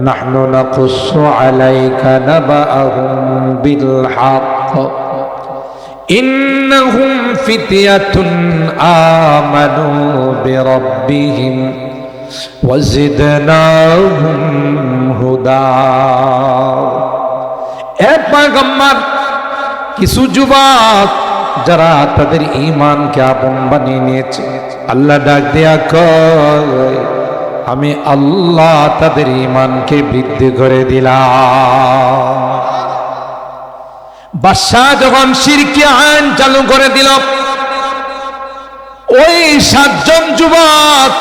نحن نقص عليك نبأهم بالحق إنهم فتية آمنوا بربهم وزدناهم هدى এক পয়গম্বর কিছু যুবক যারা তাদের ইমানকে আপন বানিয়ে নিয়েছে আল্লাহ ডাক দেয়া কয় আমি আল্লাহ তাদের ইমানকে বৃদ্ধি করে দিলাম। বাদশাহ যখন সিরকি আইন চালু করে দিল, ওই সাতজন যুবক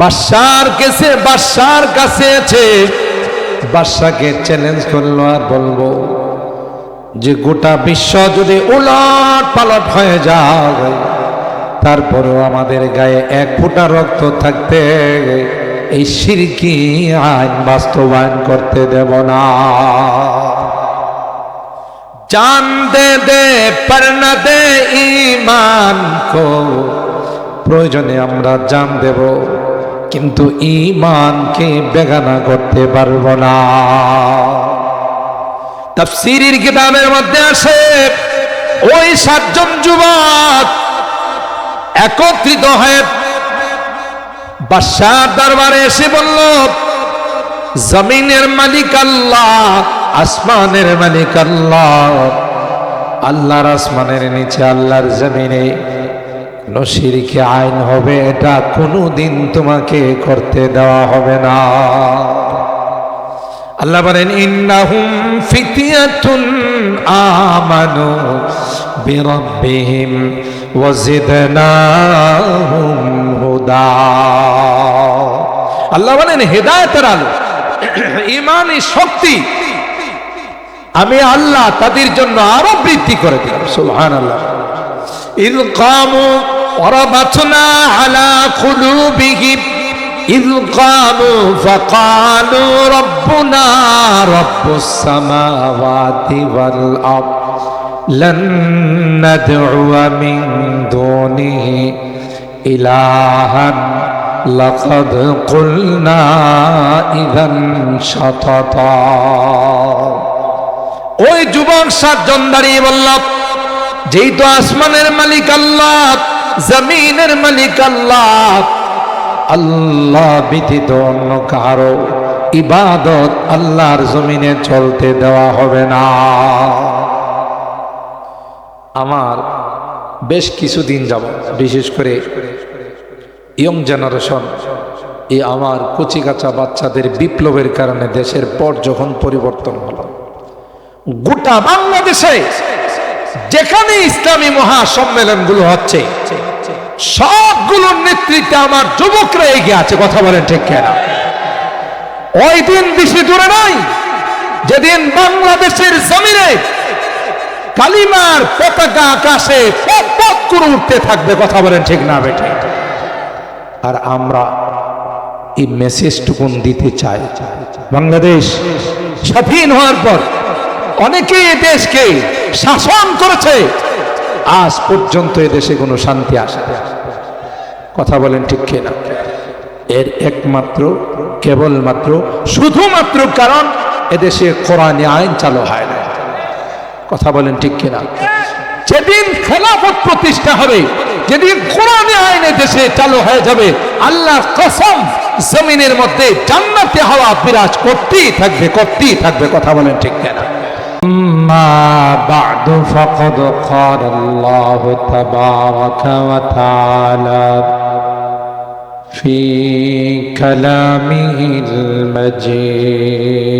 বাদশার কাছে বাদশার কাছে আছে বাদশাকে চ্যালেঞ্জ করল আর বলব যে গোটা বিশ্ব যদি উলট পালট হয়ে যায় তারপরেও আমাদের গায়ে এক ফোঁটা রক্ত থাকতে এই সিরকি আইন বাস্তবায়ন করতে দেব না। জান দে দে না ইমান কো। প্রয়োজনে আমরা জান দেব, কিন্তু ইমানকে বেগানা করতে পারব না। তা সিরির কিতাবের মধ্যে আসে, ওই সাতজন যুবক একত্রিত হয়ে বাদশাহ দরবারে এসে বলল, জমিনের মালিক আল্লাহ, আসমানের মালিক আল্লাহ। আল্লাহর আসমানের নিচে আল্লাহর জমিনে নসিরকে আইন হবে, এটা কোনোদিন তোমাকে করতে দেওয়া হবে না। আল্লাহ বলেন, ইন্নাহুম ফিতিয়াতুন আমানু। বিরাব্বিহিম ওয়াজিদনাহুম হুদা আল্লাহ বলেন হেদায়েতের আলো ইমানই শক্তি আমি আল্লাহ তাদের জন্য আরো বৃদ্ধি করে দিলাম সুবহানাল্লাহ ইল কামু وربطنا على قلوبهم إذ قاموا فقالوا ربنا رب السماوات والأرض لن ندعو من دونه إلها لقد قلنا إذا شططا ওই যুবক সাতজন দাঁড়িয়ে বলল যেই তো আসমানের মালিক আল্লাহ জমিনের মালিক আল্লাহ আল্লাহ ব্যতীত অন্য কারো ইবাদত আল্লাহর জমিনে চলতে দেওয়া হবে না আমার বেশ কিছুদিন যাব বিশেষ করে ইয়ং জেনারেশন, এই আমার কচিকাচা বাচ্চাদের বিপ্লবের কারণে দেশের পর যখন পরিবর্তন হলো, গোটা বাংলাদেশে যেখানে ইসলামী মহাসম্মেলনগুলো হচ্ছে, সবগুলোর নেতৃত্বে আমার যুবকরা এগিয়ে আছে, কথা বলেন ঠিক কেনা। ওই দিন বেশি দূরে নাই যেদিন বাংলাদেশের জমিনে কালিমার পতাকা আকাশে করে উঠতে থাকবে, কথা বলেন ঠিক না বেঠে। আর আমরা এই মেসেজটুকুন দিতে চাই। বাংলাদেশ স্বাধীন হওয়ার পর অনেকেই এ দেশকে শাসন করেছে। আজ পর্যন্ত দেশে কোনো শান্তি আসে না। কথা বলেন ঠিক কিনা? এর একমাত্র, কেবলমাত্র, শুধুমাত্র কারণ এদেশে কোরআনে আইন চালু হয় না কথা বলেন ঠিক কিনা যেদিন খেলাফত প্রতিষ্ঠা হবে যেদিন কোরআনে আইনে দেশে চালু হয়ে যাবে আল্লাহ কসম জমিনের মধ্যে জান্নাতে হাওয়া বিরাজ করতেই থাকবে করতেই থাকবে কথা বলেন ঠিক কিনা أما بعد فقد قال الله تبارك وتعالى في كلامه المجيد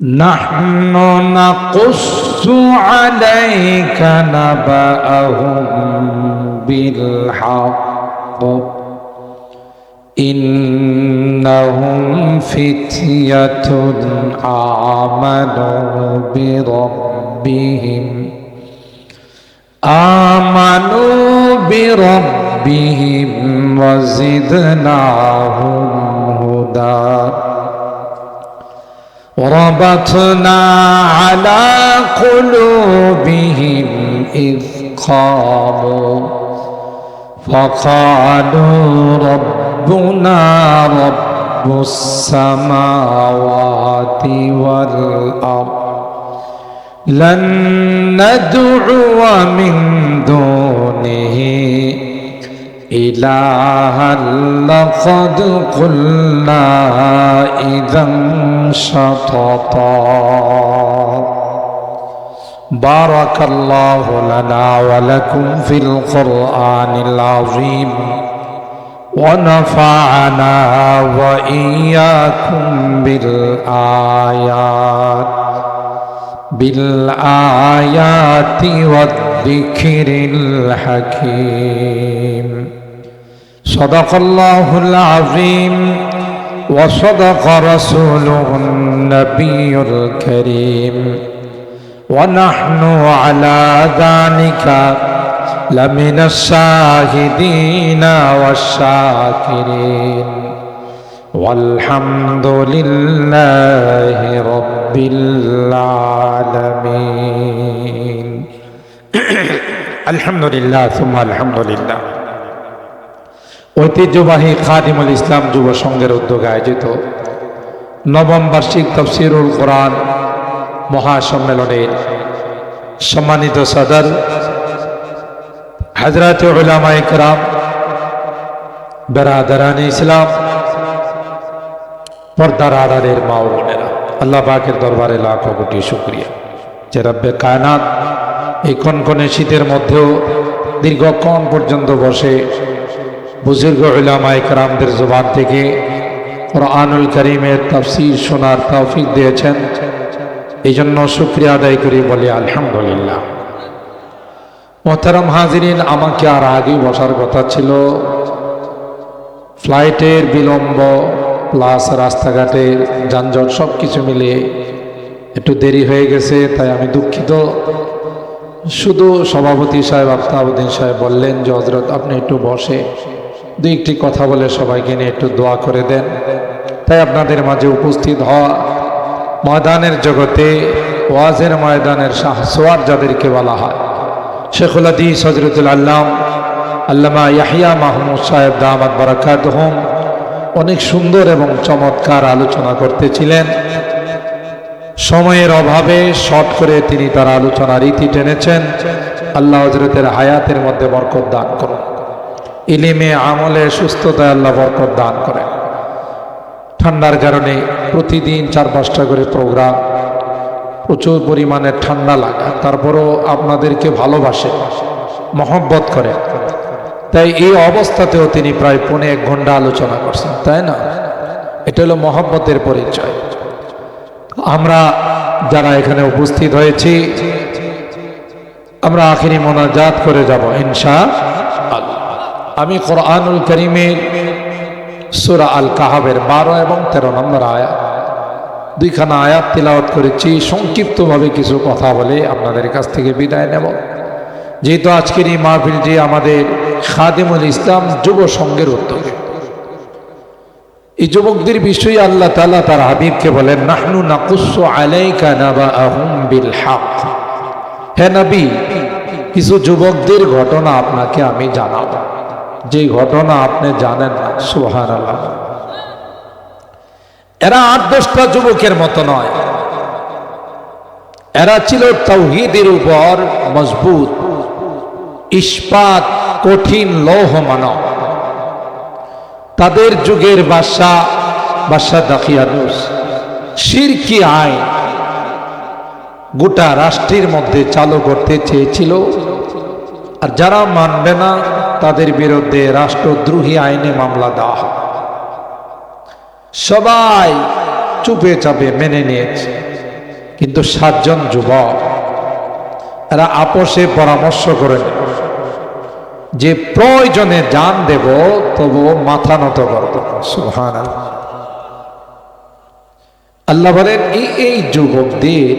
نحن نقص عليك نبأهم بالحق إنهم فتية آمنوا بربهم آمنوا بربهم وزدناهم هدى وربطنا على قلوبهم إذ قاموا فقالوا ربنا رب السماوات والأرض لن ندعو من دونه إلها لقد قلنا إذا شططا بارك الله لنا ولكم في القرآن العظيم ونفعنا وإياكم بالآيات بالآيات والذكر الحكيم صدق الله العظيم وصدق رسوله النبي الكريم ونحن على ذلك لمن الشاهدين والشاكرين والحمد لله رب العالمين الحمد لله ثم الحمد لله ঐতিহ্যবাহী খাদিমুল ইসলাম যুব সংঘের উদ্যোগে আয়োজিত নবম বার্ষিক তফসিরুল কোরআন মহাসম্মেলনের সম্মানিত সদর হজরত ইকরাম বেরাদারান ইসলাম, পর্দার আড়ারের মা বোনেরা, আল্লাহ পাকের দরবারে লাখো কোটি শুক্রিয়া। যে রব্বে কায়নাত এই কনকনে শীতের মধ্যেও দীর্ঘক্ষণ পর্যন্ত বসে বুজুর্গ উলামা ইকরামদের জবান থেকে কোরআনুল করিমের তাফসির শোনার তৌফিক দিয়েছেন। এই জন্য শুক্রিয়া আদায় করি বলে আলহামদুলিল্লাহ। মোহতারাম হাজিরিন, আমাকে আর আগে বসার কথা ছিল, ফ্লাইটের বিলম্ব প্লাস রাস্তাঘাটের যানজট সব কিছু মিলিয়ে একটু দেরি হয়ে গেছে, তাই আমি দুঃখিত। শুধু সভাপতি সাহেব আফতাবুদ্দিন সাহেব বললেন যে হজরত আপনি একটু বসে দুই একটি কথা বলে সবাইকে নিয়ে একটু দোয়া করে দেন। তাই আপনাদের মাঝে উপস্থিত হওয়া ময়দানের জগতে, ওয়াজের ময়দানের শাহসোয়ার যাদেরকে বলা হয়, শেখুল আদিস হজরতুল আল্লাম, আল্লামা ইয়াহিয়া মাহমুদ সাহেব দামাদ বারাকাত হোম অনেক সুন্দর এবং চমৎকার আলোচনা করতেছিলেন। সময়ের অভাবে শর্ট করে তিনি তার আলোচনার রীতি টেনেছেন। আল্লাহ হজরতের হায়াতের মধ্যে বরকত দান করুন। ইলিমে আমলে সুস্থতায় আল্লাহ বরকত দান করেন। ঠান্ডার কারণে প্রতিদিন চার পাঁচটা করে প্রোগ্রাম, প্রচুর পরিমাণে ঠান্ডা লাগা, তারপরও আপনাদেরকে ভালোবাসে, মহব্বত করে। তাই এই অবস্থাতেও তিনি প্রায় পৌনে এক ঘণ্টা আলোচনা করছেন, তাই না? এটা হলো মহব্বতের পরিচয়। আমরা যারা এখানে উপস্থিত হয়েছি, আমরা আখিরি মোনাজাত করে যাব, ইনশা আমি কোরআনুল করিমের সুরা আল কাহাবের বারো এবং তেরো নম্বর আয়াত দুইখানা আয়াত তিলাওয়াত করেছি। সংক্ষিপ্তভাবে কিছু কথা বলে আপনাদের কাছ থেকে বিদায় নেব। যেহেতু আজকের এই মাহফিলটি আমাদের খাদিমুল ইসলাম যুব সংঘের উদ্যোগে। এই যুবকদের বিষয়ে আল্লাহ তালা তার হাবিবকে বলেন, নাহনু নাকুস্স আলাইকা আহুম বিল হক হে নবী, কিছু যুবকদের ঘটনা আপনাকে আমি জানাব। যে ঘটনা আপনি জানেন না সুহান আল্লাহ এরা আট দশটা যুবকের মতো নয়। এরা ছিল তৌহিদের উপর মজবুত, ইস্পাত, কঠিন লৌহ মানব তাদের যুগের বাসা বাদশাহ দাকিয়ানুস সিরকি আইন গোটা রাষ্ট্রের মধ্যে চালু করতে চেয়েছিল। আর যারা মানবে না, তাদের বিরুদ্ধে রাষ্ট্রদ্রোহী আইনে মামলা দেওয়া হবে। সবাই চুপে চাপে মেনে নিয়েছে। কিন্তু সাতজন যুবক, এরা আপোষে পরামর্শ করেন যে প্রয়োজনে জান দেব তবু মাথা নত করব সুহান আল্লাহ বলেন, এই এই যুবকদের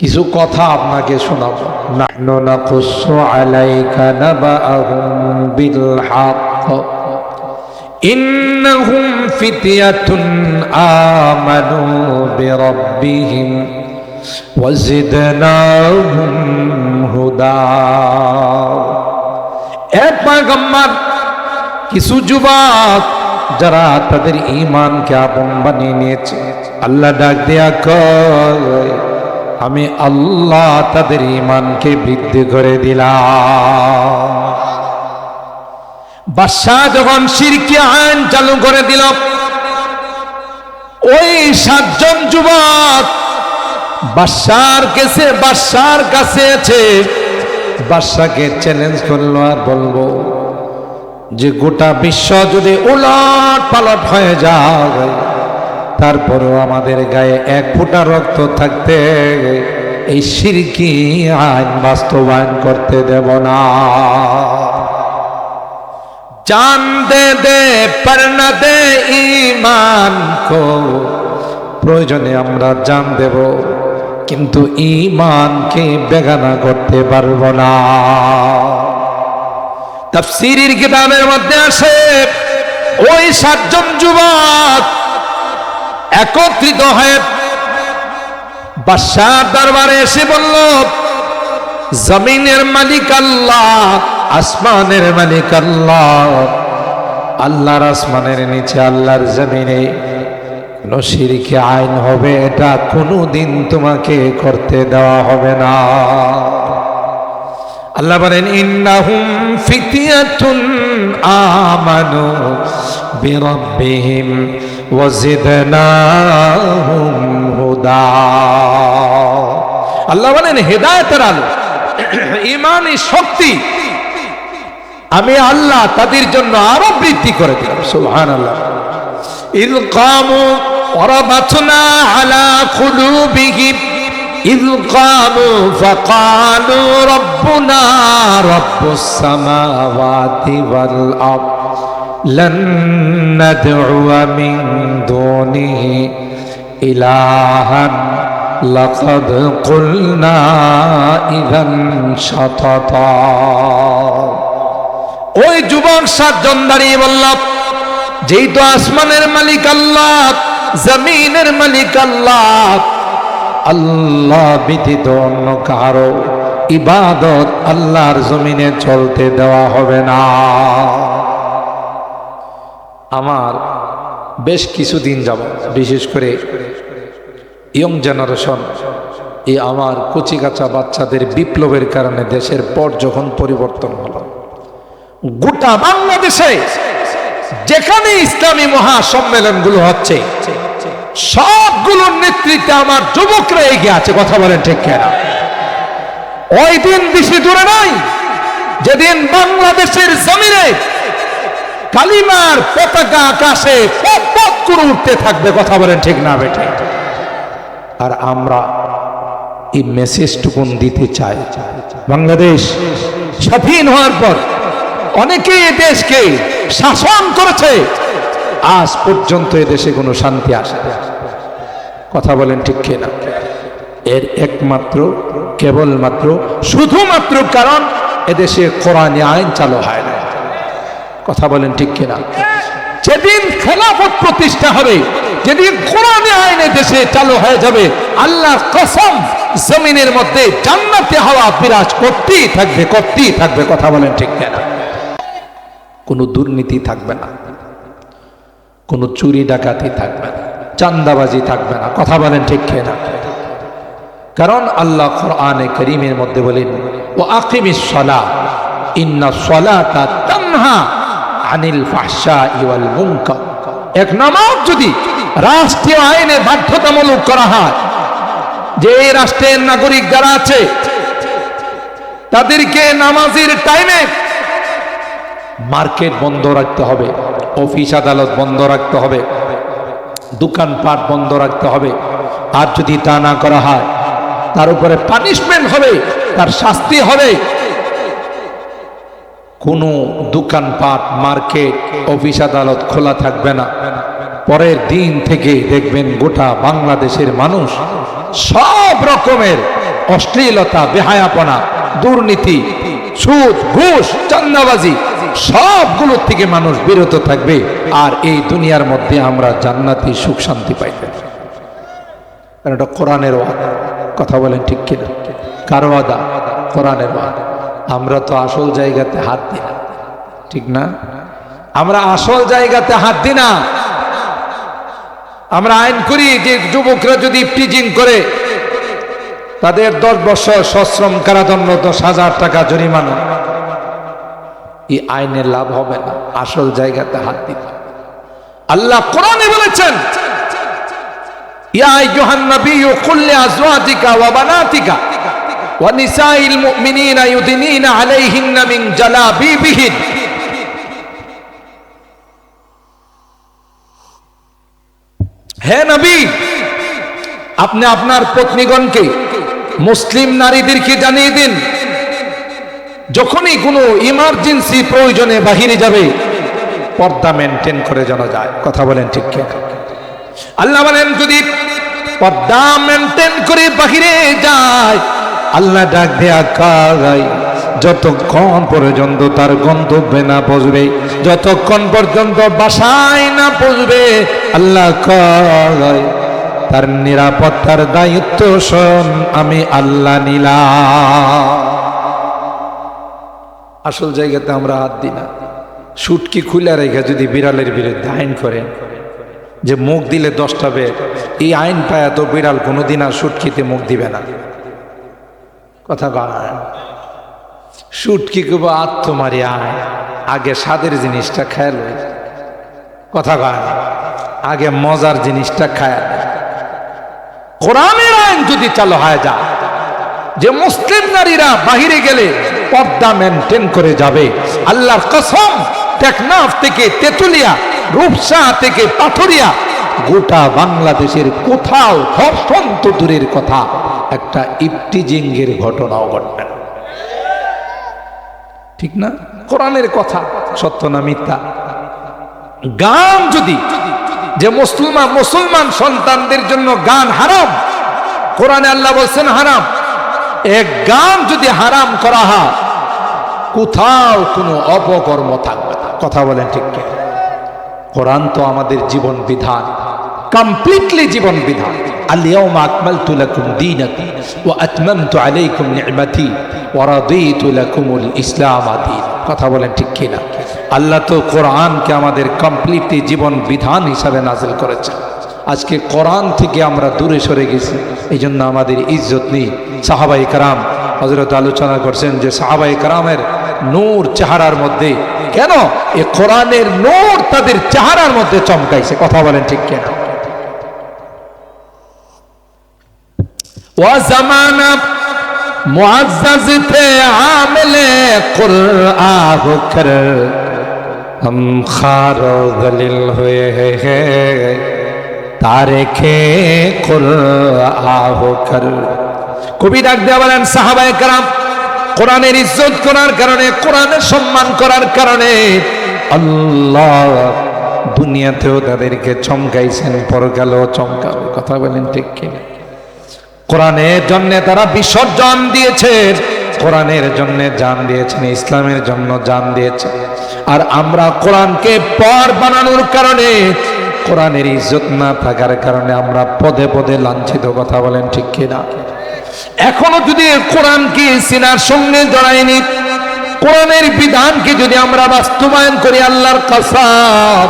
কিছু কথা আপনাকে শোনাব। নাহনু নাকুসু আলাইকা নাবাআহুম বিল হক ইন্নাহুম ফিতয়াতুন আমানু বিরাব্বিহিম ওয়াজিদনাহুম হুদা। এ পয়গম্বর, কিছু যুবক যারা তাদের ইমানকে আপন বানিয়ে নিয়েছে, আল্লাহ ডাক দেয়া কয় আমি আল্লাহ তাদের ইমানকে বৃদ্ধি করে দিলাম। বাদশাহ যখন সিরকি আইন চালু করে দিল, ওই সাতজন যুবক বাদশার কাছে বাদশার কাছে আছে বাদশাকে চ্যালেঞ্জ করল আর বলব যে গোটা বিশ্ব যদি উলট পালট হয়ে যায় তারপরেও আমাদের গায়ে এক ফোঁটা রক্ত থাকতে এই সিরকি আইন বাস্তবায়ন করতে দেব না। জান দে দে, পর না দে ইমান কো। প্রয়োজনে আমরা জান দেব, কিন্তু ইমানকে বেগানা করতে পারব না। তাফসীরের কিতাবের মধ্যে আসে, ওই সাতজন যুবক একত্রিত হয়ে বাদশার দরবারে এসে বলল, জমিনের মালিক আল্লাহ, আসমানের মালিক আল্লাহ। আল্লাহর আসমানের নিচে আল্লাহর জমিনে কোন আইন হবে, এটা কোনোদিন তোমাকে করতে দেওয়া হবে না। আল্লাহ বলেন, ইন্নাহুম ফিতিয়াতুন আমানু বিরাব্বিহিম। ওয়াজিদনাহুম হুদা আল্লাহ বলেন হেদায়েতের আলো ইমানই শক্তি আমি আল্লাহ তাদের জন্য আরো বৃদ্ধি করে দিলাম সুবহানাল্লাহ ইল কামু وربطنا على قلوبهم إذ قاموا فقالوا ربنا رب السماوات والأرض لن ندعو من دونه إلها لقد قلنا إذا شططا ওই যুবক সাতজন দাঁড়িয়ে বলল যেই তো আসমানের মালিক আল্লাহ জমিনের মালিক আল্লাহ আল্লাহ ব্যতীত অন্য কারো ইবাদত আল্লাহর জমিনে চলতে দেওয়া হবে না আমার বেশ কিছুদিন যাব বিশেষ করে ইয়ং জেনারেশন, এই আমার কচিকাচা বাচ্চাদের বিপ্লবের কারণে দেশের পর যখন পরিবর্তন হলো, গোটা বাংলাদেশে যেখানে ইসলামী মহাসম্মেলনগুলো হচ্ছে, সবগুলোর নেতৃত্বে আমার যুবকরা এগিয়ে আছে, কথা বলেন ঠিক কেন? ওই দিন বেশি দূরে নাই যেদিন বাংলাদেশের জমিনে কালিমার পতাকা আকাশে করে উঠতে থাকবে, কথা বলেন ঠিক না বেঠে? আর আমরা এই মেসেজটুকুন দিতে চাই। বাংলাদেশ স্বাধীন হওয়ার পর অনেকে দেশকে শাসন করেছে, আজ পর্যন্ত দেশে কোনো শান্তি আসে কথা বলেন ঠিক কিনা? এর একমাত্র, কেবলমাত্র, শুধুমাত্র কারণ এদেশে কোরআনী আইন চালু হয় না কথা বলেন ঠিক কিনা? যেদিন খেলাফত প্রতিষ্ঠা হবে, যেদিন কোরআনে আইনে দেশে চালু হয়ে যাবে আল্লাহ কসম জমিনের মধ্যে জান্নাতে হাওয়া বিরাজ করতেই থাকবে করতেই থাকবে, কথা বলেন ঠিক কিনা? কোনো দুর্নীতি থাকবে না, কোনো চুরি ডাকাতি থাকবে না চান্দাবাজি থাকবে না, কথা বলেন ঠিক খেয়ে না কারণ আল্লাহ কোরআনে করিমের মধ্যে বলেন ও আকিমিস সলা ইন্না সলাতা তানহা। আনিল ফাহশা ইওয়াল মুনকার। এক নামাজ যদি রাষ্ট্রীয় আইনে বাধ্যতামূলক করা হয়, যে এই রাষ্ট্রের নাগরিক যারা আছে, তাদেরকে নামাজের টাইমে মার্কেট বন্ধ রাখতে হবে, অফিস আদালত বন্ধ রাখতে হবে, দোকানপাট বন্ধ রাখতে হবে। আর যদি তা না করা হয়, তার উপরে পানিশমেন্ট হবে, তার শাস্তি হবে। কোনো দোকানপাট, মার্কেট, অফিস, আদালত খোলা থাকবে না। পরের দিন থেকে দেখবেন গোটা বাংলাদেশের মানুষ সব রকমের অশ্লীলতা, বেহায়াপনা, দুর্নীতি, সুদ, ঘুষ চান্দাবাজি সবগুলোর থেকে মানুষ বিরত থাকবে আর এই দুনিয়ার মধ্যে আমরা জান্নাতি সুখ শান্তি পাইবে কারণ এটা কোরআনের কথা বলেন ঠিক কিনা? কারও ওয়াদা? কোরআনের ওয়াদা। আমরা তো আসল জায়গাতে হাত দিই না। ঠিক না? আমরা আসল জায়গাতে হাত দিই না। আমরা আইন করি যে যুবকরা যদি টিচিং করে, তাদের দশ বছর সশ্রম কারাদণ্ড দশ হাজার টাকা জরিমানা। এই আইনের লাভ হবে না। আসল জায়গাতে হাত দিতে আল্লাহ কোরআনে বলেছেন, ইয়া আইয়ুহান নাবিয়্যু কুল লিআজওয়াজিকা ওয়া বানাতিকা। নিসাইল মুমিনিনা ইউদিনিনা আলাইহিন্না মিন জালাবিবিহিন। হে নবী, আপনি আপনার পত্নীগণকে মুসলিম নারীদেরকে জানিয়ে দিন, যখনই কোনো ইমার্জেন্সি প্রয়োজনে বাহিরে যাবে, পর্দা মেনটেন করে যেন যায়। কথা বলেন ঠিক কি আল্লাহ বলেন, যদি পর্দা মেনটেন করে বাহিরে যায় আল্লাহ ডাক দেয়া কাগাই যতক্ষণ পর্যন্ত তার গন্তব্যে না পৌঁছবে, যতক্ষণ পর্যন্ত বাসায় না পৌঁছবে, আল্লাহ কাগাই তার নিরাপত্তার দায়িত্ব শোন আমি আল্লাহ নিলাম। আসল জায়গাতে আমরা হাত দিই না। সুটকি খুলে রেখে যদি বিড়ালের বিরুদ্ধে আইন করেন, যে মুখ দিলে দশটা বের, এই আইন পায় তো বিড়াল কোনোদিন আর সুটকিতে মুখ দিবে না। কথা কয় সুটকি কেব আত্মমারি আয়, আগে স্বাদের জিনিসটা খেয়াল কথা কয় আগে মজার জিনিসটা খায় কোরআনের আইন যদি চালু হয়ে যায়, যে মুসলিম নারীরা বাহিরে গেলে পর্দা মেনটেন করে যাবে, আল্লাহর কসম, টেকনাফ থেকে তেতুলিয়া, রূপসা থেকে পাথরিয়া, গোটা বাংলাদেশের কোথাও ধর্ষণ তো দূরের কথা। একটা ইফটিজিঙ্গের ঘটনাও ঘটবে। না ঠিক না? কোরআনের কথা, সত্য না মিথ্যা? গান যদি, যে মুসলমান মুসলমান সন্তানদের জন্য গান হারাম, কোরআনে আল্লাহ বলছেন হারাম। এক গান যদি হারাম করা হয়, কোথাও কোনো অপকর্ম থাকবে না। কথা বলেন ঠিক কোরআন তো আমাদের জীবন বিধান কমপ্লিটলি জীবন বিধান। اليوم أكملت لكم دينكم وأتممت عليكم نعمتي ورضيت لكم الإسلام دين কথা বলেন ঠিক কিনা আল্লাহ তো কোরআনকে আমাদের কমপ্লিটলি জীবন বিধান হিসাবে নাজিল করেছেন আজকে কোরআন থেকে আমরা দূরে সরে গেছি এই জন্য আমাদের ইজ্জত নেই সাহাবাই কারাম হজরত আলোচনা করছেন যে সাহাবাই কারামের নূর চেহারার মধ্যে কেন এ কোরআনের নূর তাদের চেহারার মধ্যে চমকাইছে কথা বলেন ঠিক কেনা কবি ডাক দেওয়া বলেন, সাহাবায় কারাম, কোরআনের ইজ্জত করার কারণে, কোরআনের সম্মান করার কারণে আল্লাহ দুনিয়াতেও তাদেরকে চমকাইছেন, পরকালেও চমকাবে। কথা বলেন ঠিক কিনা? কোরআনের জন্য তারা বিসর্জন দিয়েছে, কোরআনের জন্য জান দিয়েছেন, ইসলামের জন্য জান দিয়েছে আর আমরা কোরআনকে পর বানানোর কারণে, কোরআনের ইজ্জত না থাকার কারণে আমরা পদে পদে লাঞ্ছিত কথা বলেন ঠিক কিনা? এখনও যদি কোরআনকে সিনার সঙ্গে জড়াইনি কোরআনের বিধানকে যদি আমরা বাস্তবায়ন করি আল্লাহর কাসাব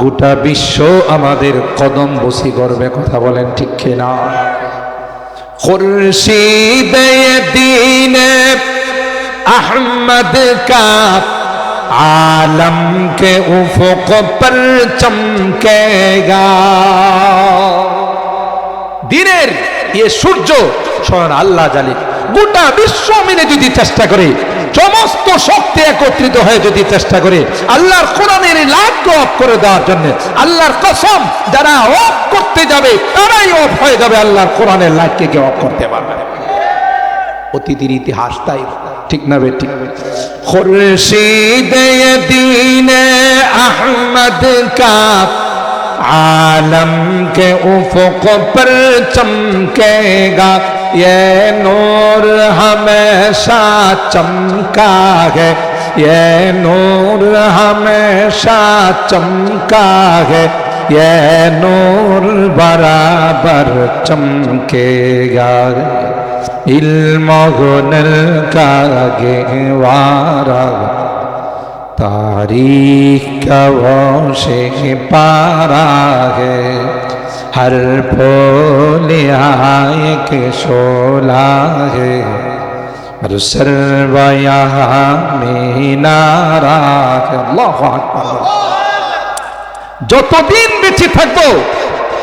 গোটা বিশ্ব আমাদের কদম বসি গর্বে কথা বলেন ঠিক কিনা? খুরশিদ দিন আহমদ কা আলম কে উফক পর চমকে দিনের এ সূর্য সরান আল্লাহ জানে গোটা বিশ্ব মিলে যদি চেষ্টা করে সমস্ত শক্তি একত্রিত হয়ে যদি চেষ্টা করে, আল্লাহর কোরআনের লাভকে অফ করে দেওয়ার জন্য, আল্লাহর কসম, যারা অফ করতে যাবে, তারাই অফ হয়ে যাবে, আল্লাহর কোরআনের লাইটকে কেউ অফ করতে পারবে অতীতের ইতিহাস তাই, ঠিক না বেটি খুরশিদ দিন আহমদ কা आलम के उफक पर चमकेगा, ये नूर हमेशा चमका है, ये नूर हमेशा चमका है, ये नूर बराबर चमकेगा। इल्म हुनर का गेवारा तारीख का वो से पारा है हर फूल एक शोला है और सर्व यहाँ मीनारा है अल्लाह আকবার যতদিন বেঁচে থাকবো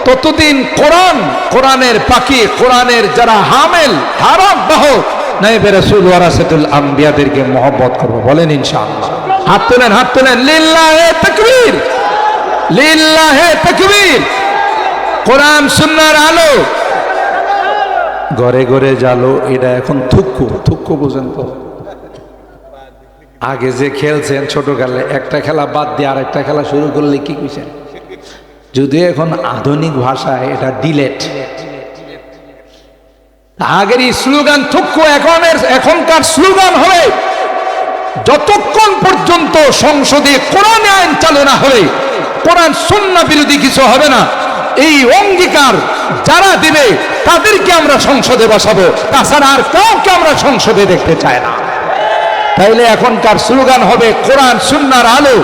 ততদিন কোরআন কোরআনের পাখি কোরআনের যারা হামেল হারাম বাহক নাইবে রসুল ওয়ারাসাতুল আম্বিয়াদেরকে মহব্বত করব, বলেন ইনশাআল্লাহ। হাত তোলেন হাত তোলেন। লিল্লাহে তাকবীর লিল্লাহে তাকবীর। কোরআন সুন্নাহর আলো। ঘরে ঘরে জালো এটা এখন থুক্কু থুক্কু বুঝেন তো আগে যে খেলছেন ছোটকালে, একটা খেলা বাদ দিয়ে আর একটা খেলা শুরু করলে কি কইছেন? যদিও এখন আধুনিক ভাষায় এটা ডিলেট আগের স্লোগান থুক্কু এখনের এখনকার স্লোগান হবে, যতক্ষণ পর্যন্ত সংসদে কোরআন আইন চালু না হবে, কোরআন সুন্না বিরোধী কিছু হবে না, এই অঙ্গীকার যারা দিবে, তাদেরকে আমরা সংসদে বসাবো। তাছাড়া আর কাউকে আমরা সংসদে দেখতে চাই না। তাইলে এখনকার স্লোগান হবে, কোরআন সুন্নার আলো,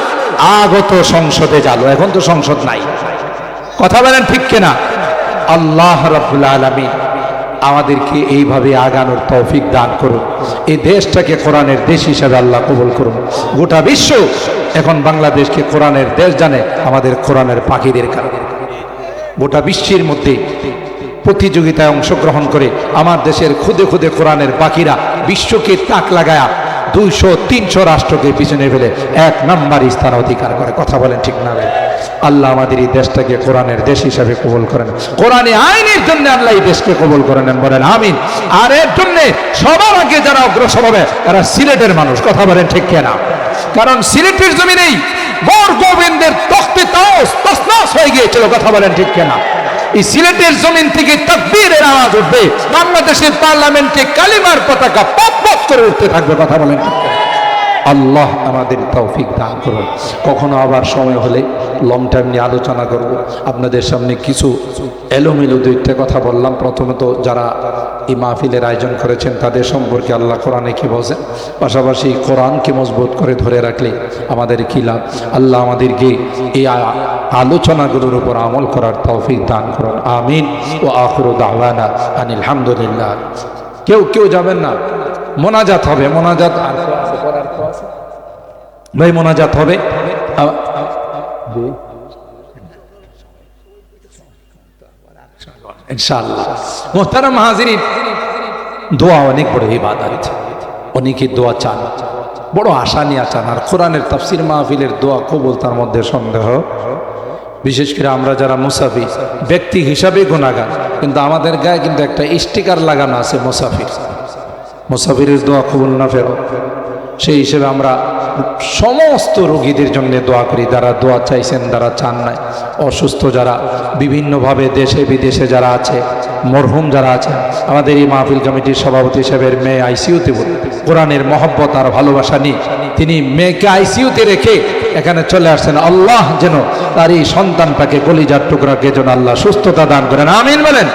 আগত সংসদে জালো। এখন তো সংসদ নাই। কথা বলেন ঠিক কিনা? আল্লাহ রাব্বুল আলামিন। আমাদেরকে এইভাবে আগানোর তৌফিক দান করুন। এই দেশটাকে কোরআনের দেশ হিসাবে আল্লাহ কবুল করুন। গোটা বিশ্ব এখন বাংলাদেশকে কোরআনের দেশ জানে, আমাদের কোরআনের পাখিদের কারণে। গোটা বিশ্বের মধ্যে প্রতিযোগিতায় অংশগ্রহণ করে আমার দেশের খুদে খুদে কোরআনের পাখিরা বিশ্বকে তাক লাগায়া দুইশো, তিনশো রাষ্ট্রকে পিছনে ফেলে এক নাম্বার স্থান অধিকার করে। কথা বলেন ঠিক না? আল্লাহ আমাদের এই দেশটাকে কোরআনের দেশ হিসাবে কবুল করেন। কোরআনে আইনের জন্য আল্লাহ এই দেশকে কবুল করে নেন বলেন, আমিন। আর এর জন্য সবার আগে যারা অগ্রসর হবে এরা সিলেটের মানুষ, কথা বলেন ঠিক কেনা? কারণ সিলেটের জমিনেই বর গোবিন্দের তখতে তাওস তসনাস হয়ে গিয়েছিল, কথা বলেন ঠিক কেনা? এই সিলেটের জমিন থেকে তাকবীরের আওয়াজ উঠবে, বাংলাদেশের পার্লামেন্টে কালিমার পতাকা পপ পপ করে উঠতে থাকবে, কথা বলেন ঠিক? আল্লাহ আমাদের তৌফিক দান করুন। কখনো আবার সময় হলে লং টাইম নিয়ে আলোচনা করব। আপনাদের সামনে কিছু এলোমেলো দুইটা কথা বললাম। প্রথমত, যারা এই মাহফিলের আয়োজন করেছেন, তাদের সম্পর্কে আল্লাহ কোরআনে কি বলছেন? পাশাপাশি কোরআনকে মজবুত করে ধরে রাখলে আমাদের কি লাভ? আল্লাহ আমাদেরকে এই আলোচনাগুলোর উপর আমল করার তৌফিক দান করুন। আমিন। ও আখরু দাওয়ানা আনিল হামদুলিল্লাহ। কেউ কেউ যাবেন না। মোনাজাত হবে। মোনাজাত আর কেউ আছে? পড়ার কেউ আছে? ভাই, মোনাজাত হবে? দোয়া অনেক দোয়া চান। বড় আর তাফসির মাহফিলের দোয়া তার মধ্যে সন্দেহ। বিশেষ করে আমরা যারা মুসাফি ব্যক্তি হিসাবে গুণাগান কিন্তু আমাদের গায়ে কিন্তু একটা স্টিকার লাগানো আছে মুসাফির। মুসাফিরের দোয়া কবুল না ফেরো সেই হিসেবে আমরা সমস্ত রোগীদের জন্য দোয়া করি। যারা দোয়া চাইছেন, যারা চান নাই, অসুস্থ যারা, বিভিন্নভাবে দেশে বিদেশে যারা আছে, মরহুম যারা আছে, আমাদের এই মাহফিল কমিটির সভাপতি সাহেবের মেয়ে আইসিউতে কোরআনের মহব্বত আর ভালোবাসা নিয়ে তিনি মেয়েকে আইসিউতে রেখে এখানে চলে আসছেন। আল্লাহ যেন তার এই সন্তানটাকে কলিজার টুকরাকে যেন আল্লাহ সুস্থতা দান করেন। আমিন বলেন।